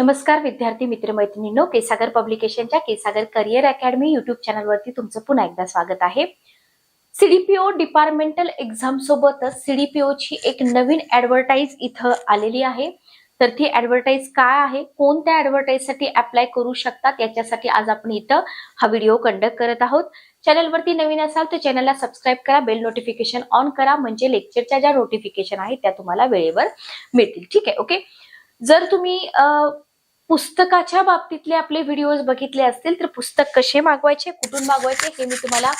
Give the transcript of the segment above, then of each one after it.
नमस्कार विद्यार्थी मित्रमैत्रिणींनो. केसागर पब्लिकेशनच्या केसागर करिअर अकॅडमी युट्यूब चॅनलवरती तुमचं पुन्हा एकदा स्वागत आहे. सीडीपीओ डिपार्टमेंटल एक्झाम सोबतच सीडीपीओ ची एक नवीन ऍडव्हर्टाईज इथं आलेली आहे. तर ती ऍडव्हर्टाईज काय आहे? कोणत्या ऍडव्हर्टाईजसाठी अप्लाय करू शकतात? याच्यासाठी आज आपण इथं हा व्हिडिओ कंडक्ट करत आहोत. चॅनलवरती नवीन असाल तर चॅनलला सबस्क्राईब करा बेल नोटिफिकेशन ऑन करा म्हणजे लेक्चरच्या ज्या नोटिफिकेशन आहेत त्या तुम्हाला वेळेवर मिळतील. ठीक आहे ओके जर तुम्ही पुस्तकाच्या बाबतीतले आपले व्हिडिओज बघितले असतील तर पुस्तक कसे मागवायचे कुठून मागवायचे हे मी तुम्हाला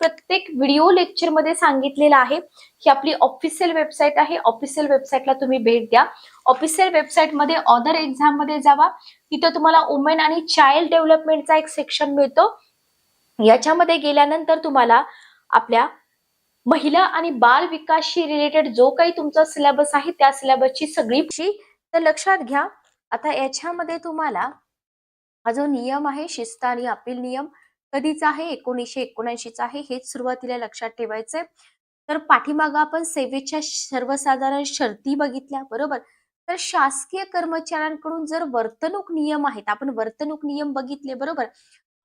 प्रत्येक व्हिडिओ लेक्चरमध्ये सांगितलेलं आहे. ही आपली ऑफिशियल वेबसाईट आहे. ऑफिशियल वेबसाईटला तुम्ही भेट द्या. ऑफिशियल वेबसाईटमध्ये ऑदर एक्झाममध्ये जावा. तिथं तुम्हाला वुमेन आणि चाइल्ड डेव्हलपमेंटचा एक सेक्शन मिळतो. याच्यामध्ये गेल्यानंतर तुम्हाला आपल्या महिला आणि बाल विकासशी रिलेटेड जो काही तुमचा सिलेबस आहे त्या सिलेबसची सगळी तर लक्षात घ्या. आता याच्यामध्ये तुम्हाला हा जो नियम आहे शिस्त आणि अपील नियम कधीचा आहे एकोणीसशे एकोणऐंशीचा आहे हेच सुरुवातीला लक्षात ठेवायचंय. तर पाठीमागं आपण सेवेच्या सर्वसाधारण शर्ती बघितल्या बरोबर? तर शासकीय कर्मचाऱ्यांकडून जर वर्तणूक नियम आहेत आपण वर्तणूक नियम बघितले बरोबर?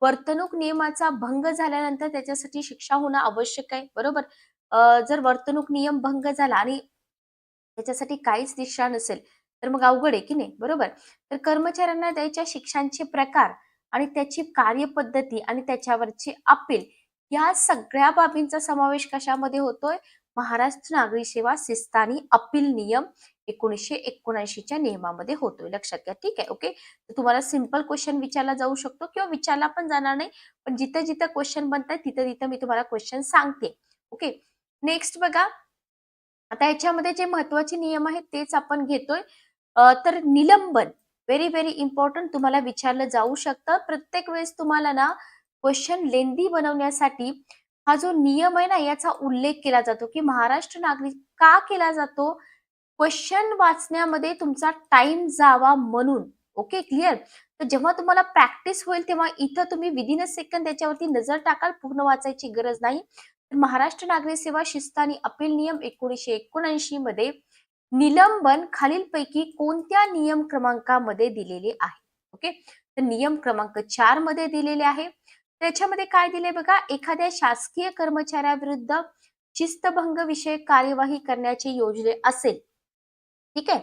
वर्तणूक नियमाचा भंग झाल्यानंतर त्याच्यासाठी शिक्षा होणं आवश्यक आहे बरोबर? जर वर्तणूक नियम भंग झाला आणि त्याच्यासाठी काहीच दिशा नसेल तर मग अवघड आहे की नाही? बरोबर? तर कर्मचाऱ्यांना द्यायच्या शिक्षांचे प्रकार आणि त्याची कार्यपद्धती आणि त्याच्यावरची अपील या सगळ्या बाबींचा समावेश कशामध्ये होतोय? महाराष्ट्र नागरी सेवा सिस्तानी अपील नियम एकोणीसशे एकोणऐंशीच्या नियमामध्ये होतोय. लक्षात घ्या. ठीक आहे? ओके? तर तुम्हाला सिंपल क्वेश्चन विचारला जाऊ शकतो किंवा विचारला पण जाणार नाही. पण जिथं जिथं क्वेश्चन बनताय तिथं तिथं मी तुम्हाला क्वेश्चन सांगते. ओके? नेक्स्ट बघा. आता याच्यामध्ये जे महत्त्वाचे नियम आहेत तेच आपण घेतोय. तर निलंबन व्हेरी व्हेरी इम्पॉर्टंट तुम्हाला विचारलं जाऊ शकतं. प्रत्येक वेळेस तुम्हाला ना क्वेश्चन लेंदी बनवण्यासाठी हा जो नियम आहे ना याचा उल्लेख केला जातो की महाराष्ट्र नागरिक का केला जातो? क्वेश्चन वाचण्यामध्ये तुमचा टाइम जावा म्हणून. ओके क्लिअर तर जेव्हा तुम्हाला प्रॅक्टिस होईल तेव्हा इथं तुम्ही विदिन अ सेकंद त्याच्यावरती नजर टाकाल पूर्ण वाचायची गरज नाही. तर महाराष्ट्र नागरी सेवा शिस्त आणि अपील नियम एकोणीसशे एकोणऐंशी मध्ये निलंबन खालीलपैकी कोणत्या नियम क्रमांकामध्ये दिलेले आहे? ओके? तर नियम क्रमांक चारमध्ये दिलेले आहे. त्याच्यामध्ये काय दिले बघा? एखाद्या शासकीय कर्मचाऱ्याविरुद्ध शिस्तभंग विषयक कार्यवाही करण्याची योजले असेल. ठीक आहे?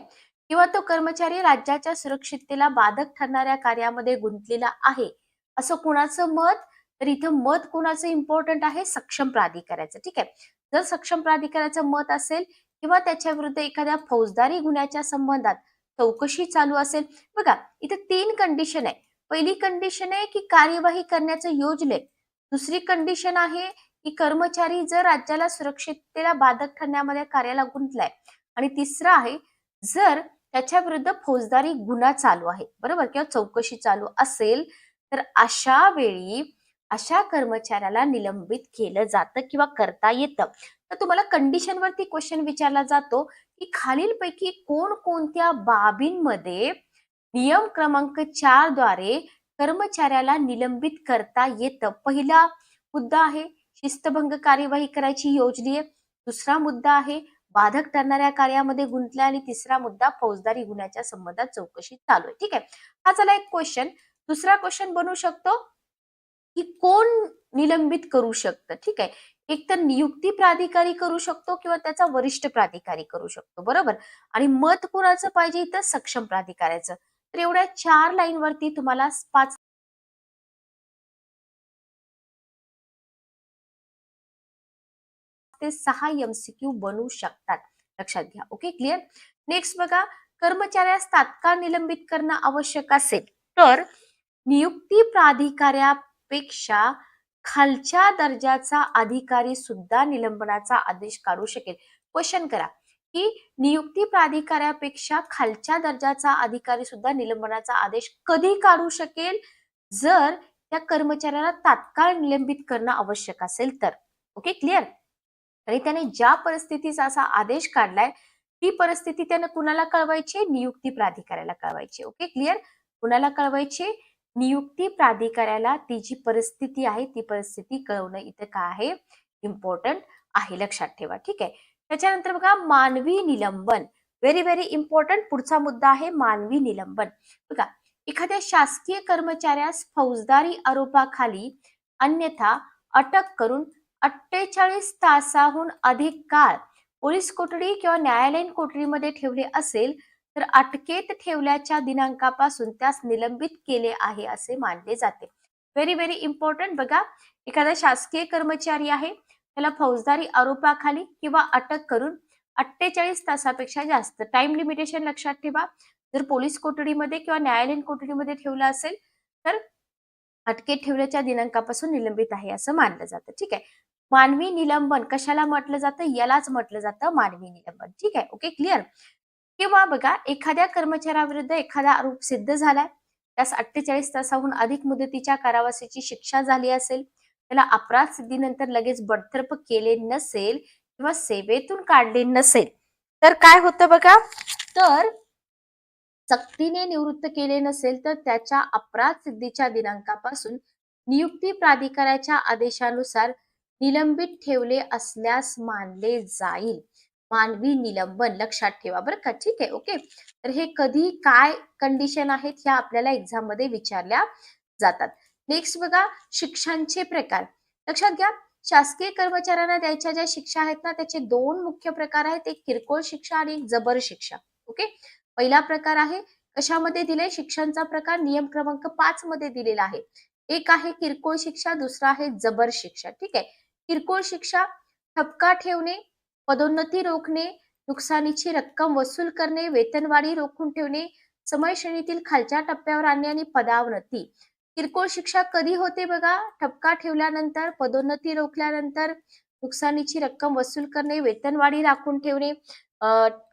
किंवा तो कर्मचारी राज्याच्या सुरक्षिततेला बाधक ठरणाऱ्या कार्यामध्ये गुंतलेला आहे. असं कुणाचं मत? तर इथं मत कुणाचं इम्पॉर्टंट आहे? सक्षम प्राधिकाऱ्याचं. ठीक आहे? जर सक्षम प्राधिकाऱ्याचं मत असेल किंवा त्याच्या विरुद्ध एखाद्या फौजदारी गुन्ह्याच्या संबंधात चौकशी चालू असेल. बघा इथे तीन कंडिशन आहे. पहिली कंडिशन आहे की कार्यवाही करण्याचं योजले. दुसरी कंडिशन आहे की कर्मचारी जर राज्याला सुरक्षिततेला बाधक ठरण्यामध्ये कार्याला गुंतलाय. आणि तिसरं आहे जर त्याच्या विरुद्ध फौजदारी गुन्हा चालू आहे बरोबर किंवा चौकशी चालू असेल तर अशा वेळी अशा कर्मचाऱ्याला निलंबित केलं जातं किंवा करता येतं. तर तुम्हाला कंडिशनवरती क्वेश्चन विचारला जातो की खालीलपैकी कोणकोणत्या बाबींमध्ये नियम क्रमांक चारद्वारे कर्मचाऱ्याला निलंबित करता येतं? पहिला मुद्दा आहे शिस्तभंग कार्यवाही करायची योजली आहे. दुसरा मुद्दा आहे बाधक ठरणाऱ्या कार्यामध्ये गुंतल्या आणि तिसरा मुद्दा फौजदारी गुन्ह्याच्या संबंधात चौकशी चालू आहे. ठीक आहे? हा झाला एक क्वेश्चन दुसरा क्वेश्चन बनू शकतो. की कोण निलंबित करू शकतं ठीक आहे? एक तर नियुक्ती प्राधिकारी करू शकतो किंवा त्याचा वरिष्ठ प्राधिकारी करू शकतो बरोबर? आणि मत कोणाचं पाहिजे इथं? सक्षम प्राधिकाऱ्याचं. तर एवढ्या चार लाईन वरती तुम्हाला पाच ते सहा एमसीक्यू बनू शकतात. लक्षात घ्या ओके? क्लिअर? नेक्स्ट बघा कर्मचाऱ्यास तात्काळ निलंबित करणं आवश्यक असेल तर नियुक्ती पेक्षा खालच्या दर्जाचा अधिकारी सुद्धा निलंबनाचा आदेश काढू शकेल. क्वेश्चन करा. की नियुक्ती प्राधिकाऱ्यापेक्षा खालच्या दर्जाचा अधिकारी सुद्धा निलंबनाचा आदेश कधी काढू शकेल? जर त्या कर्मचाऱ्याला तात्काळ निलंबित करणं आवश्यक असेल तर. ओके क्लिअर आणि त्याने ज्या परिस्थितीचा असा आदेश काढलाय ती परिस्थिती त्यानं कुणाला कळवायची? नियुक्ती प्राधिकाऱ्याला कळवायची. ओके क्लिअर कुणाला कळवायची? नियुक्ती प्राधिकाऱ्याला ती जी परिस्थिती आहे ती परिस्थिती कळवणं इथं काय आहे? इम्पॉर्टंट आहे लक्षात ठेवा ठीक आहे? त्याच्यानंतर बघा मानवी निलंबन. व्हेरी व्हेरी इम्पॉर्टंट पुढचा मुद्दा आहे मानवी निलंबन. बघा एखाद्या शासकीय कर्मचाऱ्यास फौजदारी आरोपाखाली अन्यथा अटक करून अठ्ठेचाळीस तासाहून अधिक काळ पोलीस कोठडी किंवा न्यायालयीन कोठडीमध्ये ठेवले असेल तर अटकेत ठेवल्याच्या दिनांकापासून त्यास निलंबित केले आहे असे मानले जाते. व्हेरी व्हेरी इम्पॉर्टंट बघा एखादा शासकीय कर्मचारी आहे त्याला फौजदारी आरोपाखाली किंवा अटक करून अठ्ठेचाळीस तासापेक्षा जास्त टाइम लिमिटेशन लक्षात ठेवा. जर पोलीस कोठडीमध्ये किंवा न्यायालयीन कोठडीमध्ये ठेवलं असेल तर अटकेत ठेवल्याच्या दिनांकापासून निलंबित आहे असं मानलं जातं. ठीक आहे? मानवी निलंबन कशाला म्हटलं जातं? यालाच म्हटलं जातं मानवी निलंबन. ठीक आहे? ओके क्लिअर किंवा बघा एखाद्या कर्मचाऱ्याविरुद्ध एखादा आरोप सिद्ध झालाय त्यास अठ्ठेचाळीस तासाहून अधिक मुदतीच्या कारावासाची शिक्षा झाली असेल त्याला अपराध सिद्धीनंतर लगेच बडतर्फ केले नसेल किंवा सेवेतून काढले नसेल तर काय होतं बघा? तर सक्तीने निवृत्त केले नसेल तर त्याच्या अपराध सिद्धीच्या दिनांकापासून नियुक्ती प्राधिकाराच्या आदेशानुसार निलंबित ठेवले असल्यास मानले जाईल. मानवी निलंबन लक्षात ठेवा. बरं का? ठीक आहे ओके तर हे कधी काय कंडिशन आहेत ह्या आपल्याला एक्झाममध्ये विचारल्या जातात. नेक्स्ट बघा शिक्षांचे प्रकार. लक्षात घ्या शासकीय कर्मचाऱ्यांना द्यायच्या ज्या शिक्षा आहेत ना त्याचे दोन मुख्य प्रकार आहेत. एक किरकोळ शिक्षा आणि एक जबर शिक्षा. ओके पहिला प्रकार आहे कशामध्ये दिले शिक्षांचा प्रकार? नियम क्रमांक पाच मध्ये दिलेला आहे. एक आहे किरकोळ शिक्षा दुसरा आहे जबर शिक्षा. ठीक आहे? किरकोळ शिक्षा ठपका ठेवणे पदोन्नती रोखणे नुकसानीची रक्कम वसूल करणे वेतनवाढी रोखून ठेवणे समय श्रेणीतील खालच्या टप्प्यावर आणणे आणि पदावनती. किरकोळ शिक्षा कधी होते बघा? ठपका ठेवल्यानंतर पदोन्नती रोखल्यानंतर नुकसानीची रक्कम वसूल करणे वेतनवाढी राखून ठेवणे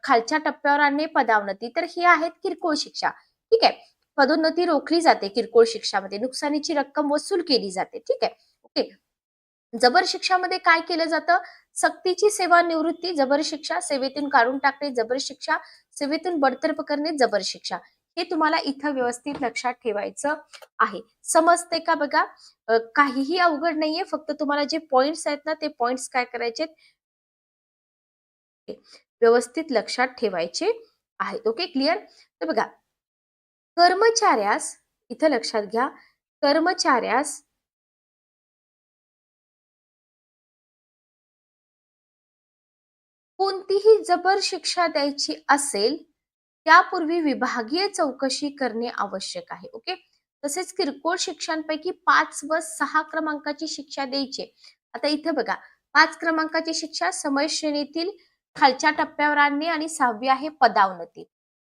खालच्या टप्प्यावर आणणे पदावनती. तर हे आहेत किरकोळ शिक्षा. ठीक आहे? पदोन्नती रोखली जाते किरकोळ शिक्षामध्ये. नुकसानीची रक्कम वसूल केली जाते. ठीक आहे? ओके. जबर शिक्षामध्ये काय केलं जातं? सक्तीची सेवा निवृत्ती जबर शिक्षा सेवेतून काढून टाकणे जबर शिक्षा सेवेतून बडतर्फ करणे जबर शिक्षा. हे तुम्हाला इथं व्यवस्थित लक्षात ठेवायचं आहे. समजते का बघा? काहीही अवघड नाहीये फक्त तुम्हाला जे पॉइंट्स आहेत ना ते पॉइंट्स काय करायचे व्यवस्थित लक्षात ठेवायचे आहेत. ओके क्लिअर तर बघा कर्मचाऱ्यास इथं लक्षात घ्या कर्मचाऱ्यास कोणतीही जबर शिक्षा द्यायची असेल त्यापूर्वी विभागीय चौकशी करणे आवश्यक आहे ओके तसेच किरकोळ शिक्षांपैकी पाच व सहा क्रमांकाची शिक्षा द्यायची आता इथे बघा पाच क्रमांकाची शिक्षा समय श्रेणीतील खालच्या टप्प्यावर आणणे आणि सहावी आहे पदावनती.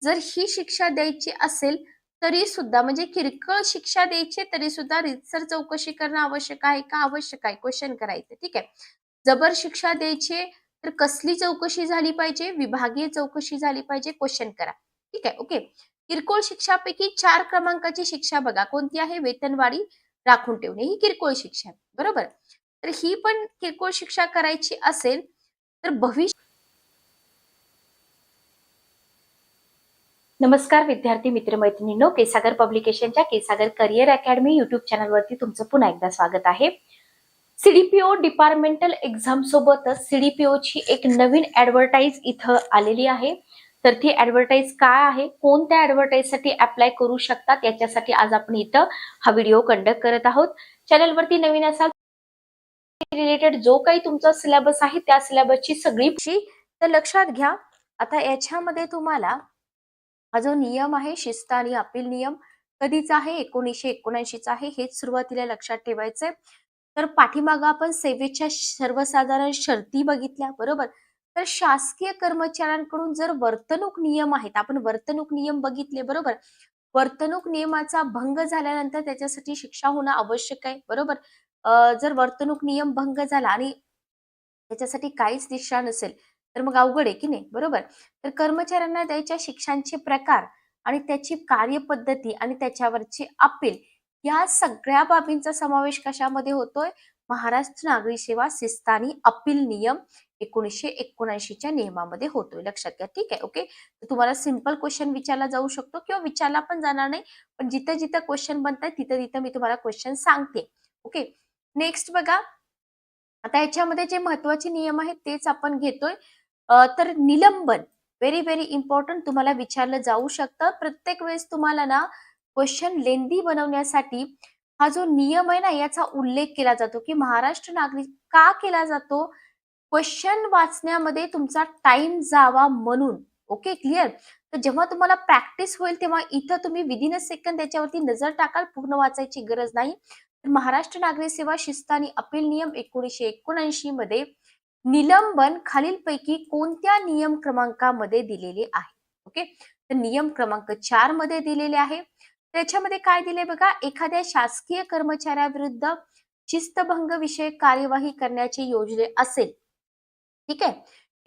जर ही शिक्षा द्यायची असेल तरी सुद्धा म्हणजे किरकोळ शिक्षा द्यायची तरी सुद्धा रितसर चौकशी करणं आवश्यक आहे का? आवश्यक आहे क्वेश्चन करायचं ठीक आहे? जबर शिक्षा द्यायची तर कसली चौकशी झाली पाहिजे? विभागीय चौकशी झाली पाहिजे? क्वेश्चन करा. ठीक आहे? ओके किरकोळ शिक्षापैकी चार क्रमांकाची शिक्षा बघा. कोणती आहे? वेतनवाढी राखून ठेवणे ही किरकोळ शिक्षा बरोबर? तर ही पण किरकोळ शिक्षा करायची असेल तर भविष्य नमस्कार विद्यार्थी मित्रमैत्रिणींनो. केसागर पब्लिकेशनच्या केसागर करिअर अकॅडमी युट्यूब चॅनलवरती तुमचं पुन्हा एकदा स्वागत आहे. सीडीपीओ डिपार्टमेंटल एक्झाम सोबतच सीडीपीओ ची एक नवीन ऍडव्हर्टाईज इथं आलेली आहे. तर ती ऍडव्हर्टाईज काय आहे? कोणत्या ऍडव्हर्टाईजसाठी अप्लाय करू शकतात? याच्यासाठी आज आपण इथं हा व्हिडिओ कंडक्ट करत आहोत. चॅनलवरती नवीन असाल रिलेटेड जो काही तुमचा सिलेबस आहे त्या सिलेबसची सगळी तर लक्षात घ्या. आता याच्यामध्ये तुम्हाला हा जो नियम आहे शिस्त आणि अपील नियम कधीचा आहे? एकोणीसशे एकोणऐंशीचा आहे. हेच सुरुवातीला लक्षात ठेवायचंय. तर पाठीमागं आपण सेवेच्या सर्वसाधारण शर्ती बघितल्या बरोबर? तर शासकीय कर्मचाऱ्यांकडून जर वर्तणूक नियम आहेत आपण वर्तणूक नियम बघितले बरोबर? वर्तणूक नियमाचा भंग झाल्यानंतर त्याच्यासाठी शिक्षा होणं आवश्यक आहे बरोबर? जर वर्तणूक नियम भंग झाला आणि त्याच्यासाठी काहीच दिशा नसेल तर मग अवघड आहे की नाही बरोबर? तर कर्मचाऱ्यांना द्यायच्या शिक्षांचे प्रकार आणि त्याची कार्यपद्धती आणि त्याच्यावरची अपील या सगळ्या बाबींचा समावेश कशामध्ये होतोय? महाराष्ट्र नागरी सेवा सिस्तानी अपील नियम एकोणीसशे एकोणऐंशीच्या नियमामध्ये होतोय. लक्षात घ्या. ठीक आहे. ओके? तर तुम्हाला सिंपल क्वेश्चन विचारला जाऊ शकतो किंवा विचारला पण जाणार नाही. पण जिथं जिथं क्वेश्चन बनताय तिथं तिथं मी तुम्हाला क्वेश्चन सांगते. ओके? नेक्स्ट बघा. आता याच्यामध्ये जे महत्त्वाचे नियम आहेत तेच आपण घेतोय. तर निलंबन. व्हेरी व्हेरी इम्पॉर्टंट तुम्हाला विचारलं जाऊ शकतं. प्रत्येक वेळेस तुम्हाला ना क्वेश्चन लेंदी बनवण्यासाठी हा जो नियम आहे ना याचा उल्लेख केला जातो की महाराष्ट्र नागरिक का केला जातो? क्वेश्चन वाचण्यामध्ये तुमचा टाइम जावा म्हणून. ओके क्लिअर तर जेव्हा तुम्हाला प्रॅक्टिस होईल तेव्हा इथं तुम्ही विदिन अ सेकंद त्याच्यावरती नजर टाकाल पूर्ण वाचायची गरज नाही. तर महाराष्ट्र नागरिक सेवा शिस्त आणि अपील नियम एकोणीसशे एकोणऐंशी मध्ये निलंबन खालीलपैकी कोणत्या नियम क्रमांकामध्ये दिलेले आहे? ओके तर नियम क्रमांक चारमध्ये दिलेले आहे. त्याच्यामध्ये काय दिले बघा एखाद्या शासकीय कर्मचाऱ्याविरुद्ध शिस्तभंग विषयक कार्यवाही करण्याची योजने असेल ठीक आहे?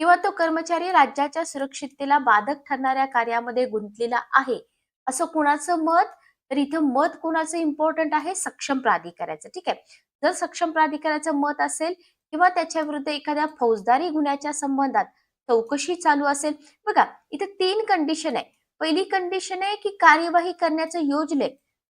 किंवा तो कर्मचारी राज्याच्या सुरक्षिततेला बाधक ठरणाऱ्या कार्यामध्ये गुंतलेला आहे असं कुणाचं मत? तर इथं मत कुणाचं इम्पॉर्टंट आहे? सक्षम प्राधिकाऱ्याचं ठीक आहे? जर सक्षम प्राधिकाऱ्याचं मत असेल किंवा त्याच्या विरुद्ध एखाद्या फौजदारी गुन्ह्याच्या संबंधात चौकशी चालू असेल बघा इथे तीन कंडिशन आहे. पहिली कंडिशन आहे की कार्यवाही करण्याचं योजले.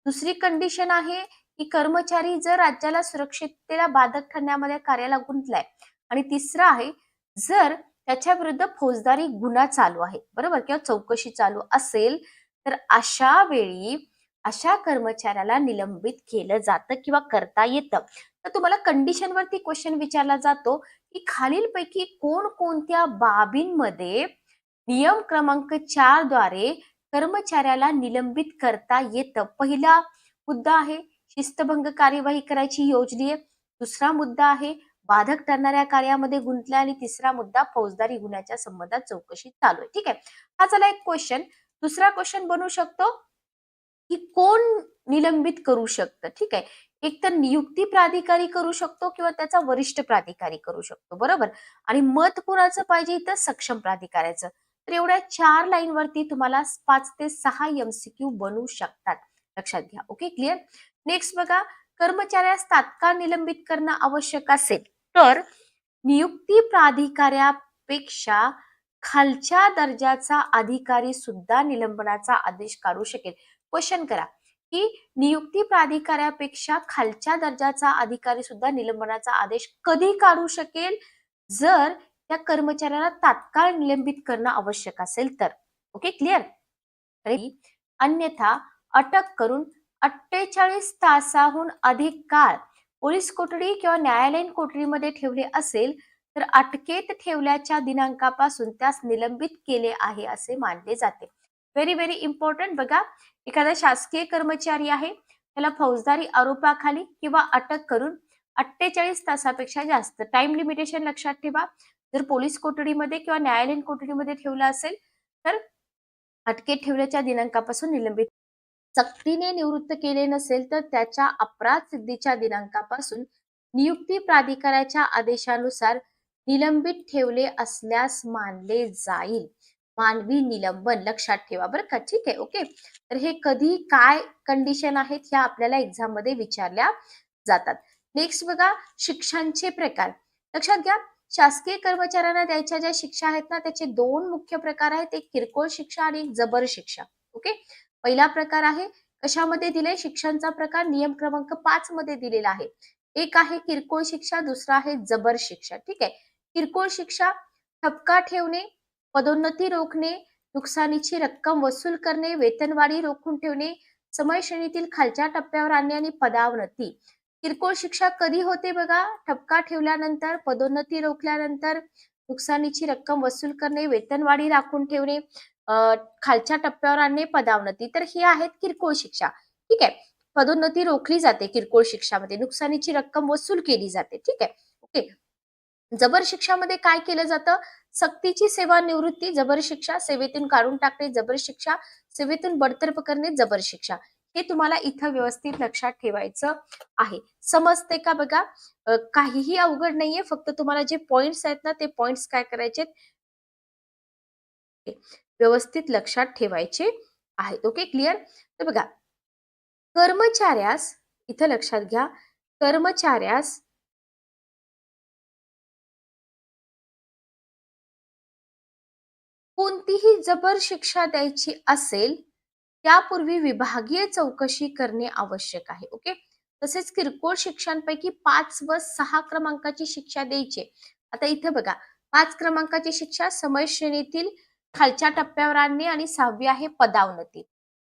दुसरी कंडिशन आहे की कर्मचारी जर राज्याला सुरक्षिततेला बाधक ठरण्यामध्ये कार्याला गुंतलाय आणि तिसरं आहे जर त्याच्या विरुद्ध फौजदारी गुन्हा चालू आहे बरोबर? किंवा चौकशी चालू असेल तर अशा वेळी अशा कर्मचाऱ्याला निलंबित केलं जातं किंवा करता येतं. तर तुम्हाला कंडिशनवरती क्वेश्चन विचारला जातो की खालीलपैकी कोणकोणत्या बाबींमध्ये नियम क्रमांक चारद्वारे कर्मचाऱ्याला निलंबित करता येतं. पहिला मुद्दा आहे शिस्तभंग कार्यवाही करायची योजली आहे. दुसरा मुद्दा आहे बाधक ठरणाऱ्या कार्यामध्ये गुंतल्या आणि तिसरा मुद्दा फौजदारी गुन्ह्याच्या संबंधात चौकशी चालू आहे. ठीक आहे? हा चला एक क्वेश्चन दुसरा क्वेश्चन बनू शकतो की कोण निलंबित करू शकतं? ठीक आहे? एक तर नियुक्ती प्राधिकारी करू शकतो किंवा त्याचा वरिष्ठ प्राधिकारी करू शकतो. बरोबर? आणि मत कुणाचं पाहिजे? इथं सक्षम प्राधिकाऱ्याचं. तर एवढ्या चार लाईन वरती तुम्हाला पाच ते सहा एमसीक्यू बनवू शकतात. लक्षात घ्या. ओके क्लिअर नेक्स्ट बघा कर्मचाऱ्यास तात्काळ निलंबित करणं आवश्यक असेल तर नियुक्ती प्राधिकाऱ्यापेक्षा खालच्या दर्जाचा अधिकारी सुद्धा निलंबनाचा आदेश काढू शकेल. क्वेश्चन करा. की नियुक्ती प्राधिकाऱ्यापेक्षा खालच्या दर्जाचा अधिकारी सुद्धा निलंबनाचा आदेश कधी काढू शकेल? जर त्या कर्मचाऱ्याला तात्काळ निलंबित करणं आवश्यक असेल तर. ओके क्लिअर अन्यथा अटक करून अठ्ठेचाळीस तासाहून अधिक काळ पोलीस कोठडी किंवा न्यायालयीन कोठडीमध्ये ठेवले असेल तर अटकेत ठेवल्याच्या दिनांकापासून त्यास निलंबित केले आहे असे मानले जाते. व्हेरी व्हेरी इम्पॉर्टंट बघा एखादा शासकीय कर्मचारी आहे त्याला फौजदारी आरोपाखाली किंवा अटक करून अठ्ठेचाळीस तासापेक्षा जास्त टाइम लिमिटेशन लक्षात ठेवा. जर पोलीस कोठडीमध्ये किंवा न्यायालयीन कोठडीमध्ये ठेवलं असेल तर अटकेत ठेवल्याच्या दिनांकापासून निलंबित. सक्तीने निवृत्त केले नसेल तर त्याच्या अपराध सिद्धीच्या दिनांकापासून नियुक्ती प्राधिकाऱ्याच्या आदेशानुसार निलंबित ठेवले असल्यास मानले जाईल. मानवी निलंबन लक्षात ठेवा बरं का. ठीक आहे ओके. तर हे कधी काय कंडिशन आहेत ह्या आपल्याला एक्झाममध्ये विचारल्या जातात. नेक्स्ट बघा शिक्षांचे प्रकार. लक्षात घ्या शासकीय कर्मचाऱ्यांना द्यायच्या ज्या शिक्षा आहेत ना त्याचे दोन मुख्य प्रकार आहेत. एक किरकोळ शिक्षा आणि एक जबर शिक्षा. ओके? पहिला प्रकार आहे कशामध्ये दिले शिक्षांचा प्रकार नियम क्रमांक पाच मध्ये दिलेला आहे. एक आहे किरकोळ शिक्षा दुसरा आहे जबर शिक्षा. ठीक आहे? किरकोळ शिक्षा ठपका ठेवणे पदोन्नती रोखणे नुकसानीची रक्कम वसूल करणे वेतनवाढी रोखून ठेवणे समय श्रेणीतील खालच्या टप्प्यावर आणणे आणि पदावनती. किरकोळ शिक्षा कधी होते बघा? ठपका ठेवल्यानंतर पदोन्नती रोखल्यानंतर नुकसानीची रक्कम वसूल करणे वेतनवाढी राखून ठेवणे खालच्या टप्प्यावर आणणे पदावनती. तर हे आहेत किरकोळ शिक्षा. ठीक आहे? पदोन्नती रोखली जाते किरकोळ शिक्षामध्ये. नुकसानीची रक्कम वसूल केली जाते. ठीक आहे? ओके. जबर शिक्षामध्ये काय केलं जातं? सक्तीची सेवा निवृत्ती जबर शिक्षा सेवेतून काढून टाकणे जबर शिक्षा सेवेतून बडतर्फ करणे जबर शिक्षा. हे तुम्हाला इथं व्यवस्थित लक्षात ठेवायचं आहे. समजते का बघा? काहीही अवघड नाहीये फक्त तुम्हाला जे पॉइंट्स आहेत ना ते पॉइंट्स काय करायचे व्यवस्थित लक्षात ठेवायचे आहेत. ओके क्लिअर तर बघा कर्मचाऱ्यास इथं लक्षात घ्या कर्मचाऱ्यास कोणतीही जबर शिक्षा द्यायची असेल त्यापूर्वी विभागीय चौकशी करणे आवश्यक आहे ओके तसेच किरकोळ शिक्षांपैकी पाच व सहा क्रमांकाची शिक्षा द्यायची आता इथे बघा पाच क्रमांकाची शिक्षा समय श्रेणीतील खालच्या टप्प्यावर आणणे आणि सहावी आहे पदावनती.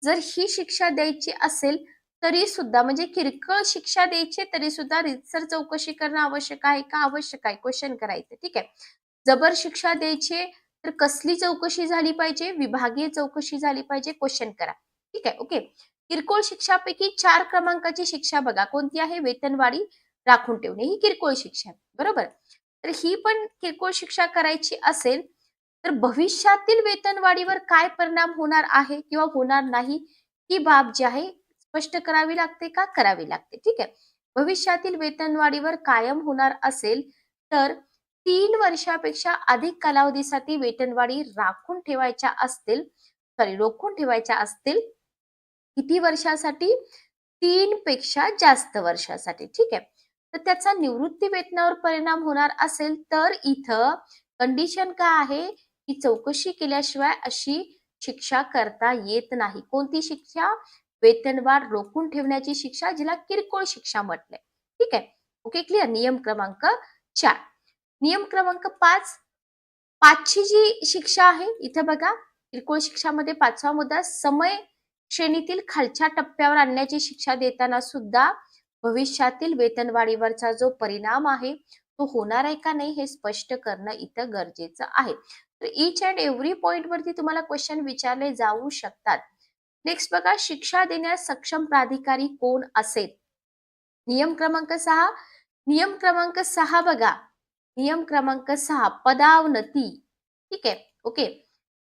जर ही शिक्षा द्यायची असेल तरी सुद्धा म्हणजे किरकोळ शिक्षा द्यायची तरी सुद्धा रितसर चौकशी करणं आवश्यक आहे का? आवश्यक आहे. क्वेश्चन करायचं ठीक आहे? जबर शिक्षा द्यायची तर कसली चौकशी झाली पाहिजे? विभागीय चौकशी झाली पाहिजे? क्वेश्चन करा. ठीक आहे ओके किरकोळ शिक्षापैकी चार क्रमांकाची शिक्षा बघा. कोणती आहे? वेतनवाढी राखून ठेवणे ही किरकोळ शिक्षा बरोबर? तर ही पण किरकोळ शिक्षा करायची असेल तर भविष्यातील वेतनवाढीवर काय परिणाम होणार आहे किंवा होणार नाही? ही बाब जी आहे स्पष्ट करावी लागते का? करावी लागते. ठीक आहे. भविष्यातील वेतनवाढीवर कायम होणार असेल तर तीन वर्षापेक्षा अधिक कालावधीसाठी वेतनवाढी राखून ठेवायच्या असतील सॉरी रोखून ठेवायच्या असतील किती वर्षासाठी? तीन पेक्षा जास्त वर्षासाठी ठीक आहे? तर त्याचा निवृत्ती वेतनावर परिणाम होणार असेल तर इथं कंडिशन काय आहे? की चौकशी केल्याशिवाय अशी शिक्षा करता येत नाही. कोणती शिक्षा? वेतनवाढ रोखून ठेवण्याची शिक्षा जिला किरकोळ शिक्षा म्हटलंय. ठीक आहे? ओके क्लिअर नियम क्रमांक चार. नियम क्रमांक पाच. पाचची जी शिक्षा आहे इथं बघा किरकोळ शिक्षामध्ये पाचवा मुद्दा समय श्रेणीतील खालच्या टप्प्यावर आणण्याची शिक्षा देताना सुद्धा भविष्यातील वेतनवाढीवरचा जो परिणाम आहे तो होणार आहे का नाही हे स्पष्ट करणं इथं गरजेचं आहे. तर इच अँड एव्हरी पॉइंट वरती तुम्हाला क्वेश्चन विचारले जाऊ शकतात. नेक्स्ट बघा शिक्षा देण्यास सक्षम प्राधिकारी कोण असेल? नियम क्रमांक सहा. नियम क्रमांक सहा बघा. नियम क्रमांक सहा पदावनती. ठीक आहे? ओके.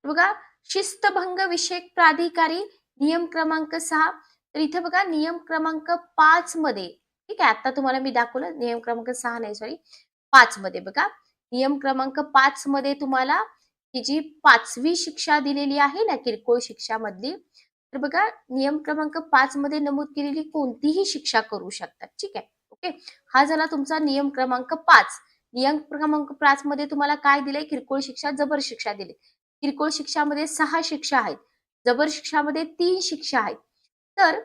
बघा शिस्तभंग विषयक प्राधिकारी नियम क्रमांक सहा. तर इथे बघा नियम क्रमांक पाच मध्ये ठीक आहे? आता तुम्हाला मी दाखवलं नियम क्रमांक सहा नाही सॉरी पाच मध्ये बघा. नियम क्रमांक पाच मध्ये तुम्हाला ही जी पाचवी शिक्षा दिलेली आहे ना किरकोळ शिक्षा मधली तर बघा नियम क्रमांक पाच मध्ये नमूद केलेली कोणतीही शिक्षा करू शकतात. ठीक आहे? ओके? हा झाला तुमचा नियम क्रमांक पाच. नियम क्रमांक पाच मध्ये तुम्हाला काय दिले किरकोळ शिक्षा जबर शिक्षा दिली. किरकोळ शिक्षामध्ये सहा शिक्षा आहेत. जबर शिक्षामध्ये तीन शिक्षा आहेत. तर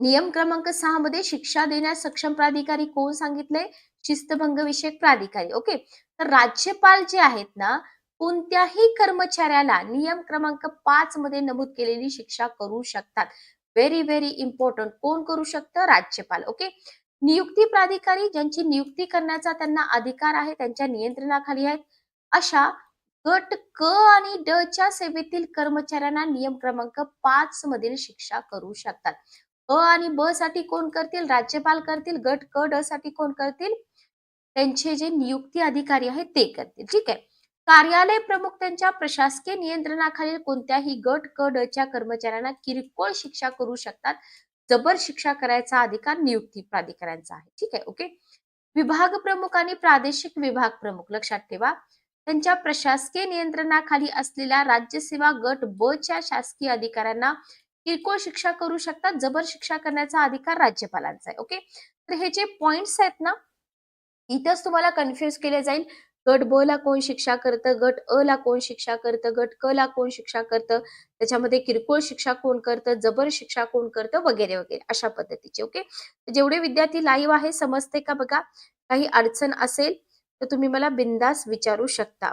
नियम क्रमांक सहा मध्ये शिक्षा देण्यास सक्षम प्राधिकारी कोण सांगितलंय? शिस्तभंग विषयक प्राधिकारी. ओके? तर राज्यपाल जे आहेत ना कोणत्याही कर्मचाऱ्याला नियम क्रमांक पाच मध्ये नमूद केलेली शिक्षा करू शकतात. व्हेरी व्हेरी इम्पॉर्टंट कोण करू शकतं? राज्यपाल. ओके? नियुक्ती प्राधिकारी ज्यांची नियुक्ती करण्याचा त्यांना अधिकार आहे त्यांच्या नियंत्रणाखाली आहेत. अशा गट क आणि ड च्या सेवेतील कर्मचाऱ्यांना नियम क्रमांक पाच मधील शिक्षा करू शकतात. अ आणि ब साठी कोण करतील? राज्यपाल करतील. गट क ड साठी कोण करतील? त्यांचे जे नियुक्ती अधिकारी आहेत ते करतील. ठीक आहे. कार्यालय प्रमुख त्यांच्या प्रशासकीय नियंत्रणाखालील कोणत्याही गट क ड च्या कर्मचाऱ्यांना किरकोळ शिक्षा करू शकतात. जबर शिक्षा करायचा अधिकार नियुक्ती प्राधिकाऱ्यांचा आहे. ठीक आहे ओके विभाग प्रमुख आणि प्रादेशिक विभाग प्रमुख लक्षात ठेवा. त्यांच्या प्रशासकीय नियंत्रणाखाली असलेल्या राज्यसेवा गट ब च्या शासकीय अधिकाऱ्यांना किरकोळ शिक्षा करू शकतात. जबर शिक्षा करण्याचा अधिकार राज्यपालांचा आहे ओके तर हे जे पॉइंट्स आहेत ना इथंच तुम्हाला कन्फ्युज केले जाईल. गट ब ला कोण शिक्षा करतं? गट अ ला कोण शिक्षा करतं? गट क ला कोण शिक्षा करतं? त्याच्यामध्ये किरकोळ शिक्षा कोण करतं? जबर शिक्षा कोण करतं? वगैरे वगैरे अशा पद्धतीचे ओके? जेवढे विद्यार्थी लाईव्ह आहे समजते का बघा? काही अडचण असेल तर तुम्ही मला बिंदास विचारू शकता.